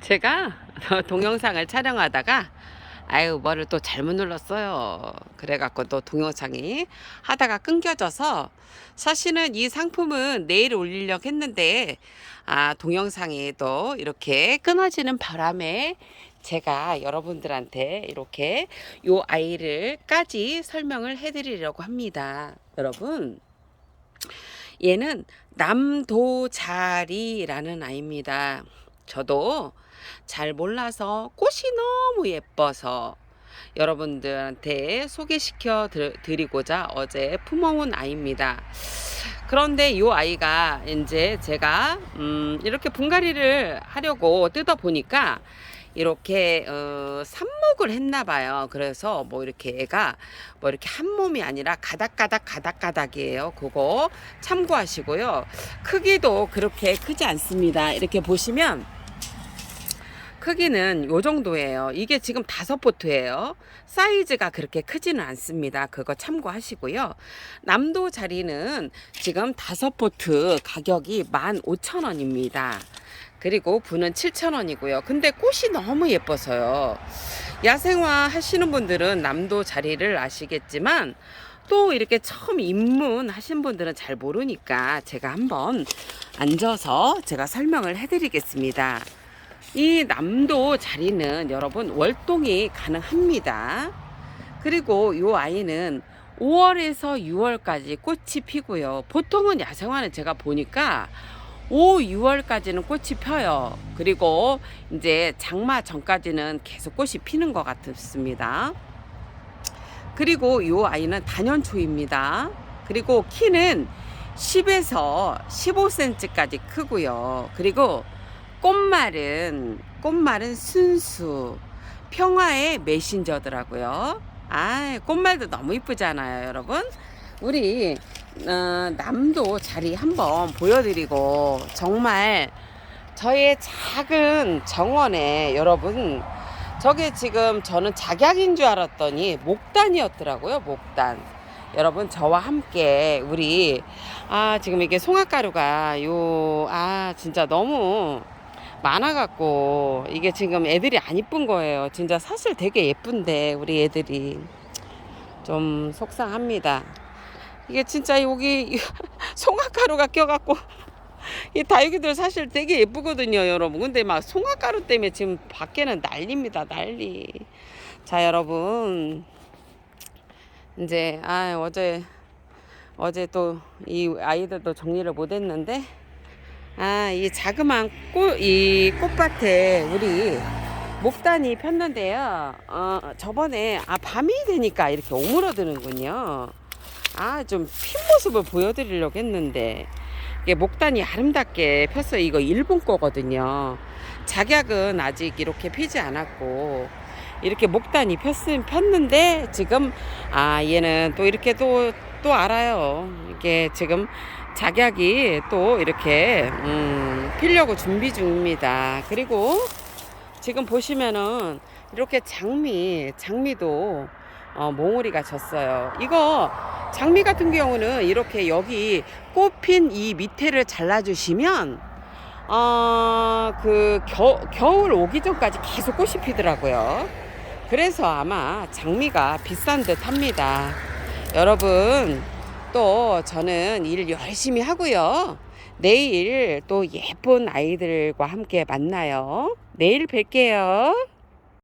제가 동영상을 촬영하다가 아유 뭐를 또 잘못 눌렀어요. 그래갖고 또 동영상이 하다가 끊겨져서 사실은 이 상품은 내일 올리려고 했는데 아 동영상이 또 이렇게 끊어지는 바람에 제가 여러분들한테 이렇게 요 아이를까지 설명을 해드리려고 합니다. 여러분 얘는 남도자리라는 아이입니다. 저도 잘 몰라서 꽃이 너무 예뻐서 여러분들한테 소개시켜 드- 드리고자 어제 품어온 아이입니다. 그런데 이 아이가 이제 제가 음 이렇게 분갈이를 하려고 뜯어 보니까 이렇게 어 삽목을 했나 봐요. 그래서 뭐 이렇게 애가 뭐 이렇게 한 몸이 아니라 가닥가닥 가닥가닥이에요. 그거 참고하시고요. 크기도 그렇게 크지 않습니다. 이렇게 보시면 크기는 요 정도예요. 이게 지금 다섯 포트예요. 사이즈가 그렇게 크지는 않습니다. 그거 참고하시고요. 남도 자리는 지금 다섯 포트 가격이 15,000원입니다. 그리고 분은 7,000원이고요. 근데 꽃이 너무 예뻐서요. 야생화 하시는 분들은 남도 자리를 아시겠지만 또 이렇게 처음 입문 하신 분들은 잘 모르니까 제가 한번 앉아서 제가 설명을 해드리겠습니다. 이 남도 자리는 여러분 월동이 가능합니다. 그리고 이 아이는 5월에서 6월까지 꽃이 피고요. 보통은 야생화는 제가 보니까 5, 6월까지는 꽃이 펴요. 그리고 이제 장마 전까지는 계속 꽃이 피는 것 같습니다. 그리고 이 아이는 단연초입니다. 그리고 키는 10에서 15cm까지 크고요. 그리고 꽃말은 꽃말은 순수 평화의 메신저더라고요. 아, 꽃말도 너무 이쁘잖아요, 여러분. 우리 어, 남도 자리 한번 보여드리고 정말 저의 작은 정원에 여러분 저게 지금 저는 작약인 줄 알았더니 목단이었더라고요, 목단. 여러분 저와 함께 우리 아 지금 이게 송화가루가 요 아 진짜 너무 많아갖고 이게 지금 애들이 안 이쁜 거예요. 진짜 사실 되게 예쁜데 우리 애들이 좀 속상합니다. 이게 진짜 여기 송화가루가 껴갖고 이 다육이들 사실 되게 예쁘거든요, 여러분. 근데 막 송화가루 때문에 지금 밖에는 난리입니다, 난리. 자, 여러분. 이제 아 어제 어제 또 이 아이들도 정리를 못했는데 아 이 자그마한 꽃 이 꽃밭에 우리 목단이 폈는데요. 어 저번에 아 밤이 되니까 이렇게 오므러드는군요. 아 좀 핀 모습을 보여드리려고 했는데 이게 목단이 아름답게 폈어요. 이거 일본 거거든요. 작약은 아직 이렇게 피지 않았고 이렇게 목단이 폈음 폈는데 지금 아 얘는 또 이렇게 또또 알아요. 이게 지금 작약이 또 이렇게 음, 피려고 준비 중입니다. 그리고 지금 보시면은 이렇게 장미 장미도 어, 몽우리가 졌어요. 이거 장미 같은 경우는 이렇게 여기 꽃핀 이 밑에를 잘라주시면 어, 그 겨, 겨울 오기 전까지 계속 꽃이 피더라고요. 그래서 아마 장미가 비싼 듯 합니다. 여러분, 또 저는 일 열심히 하고요. 내일 또 예쁜 아이들과 함께 만나요. 내일 뵐게요.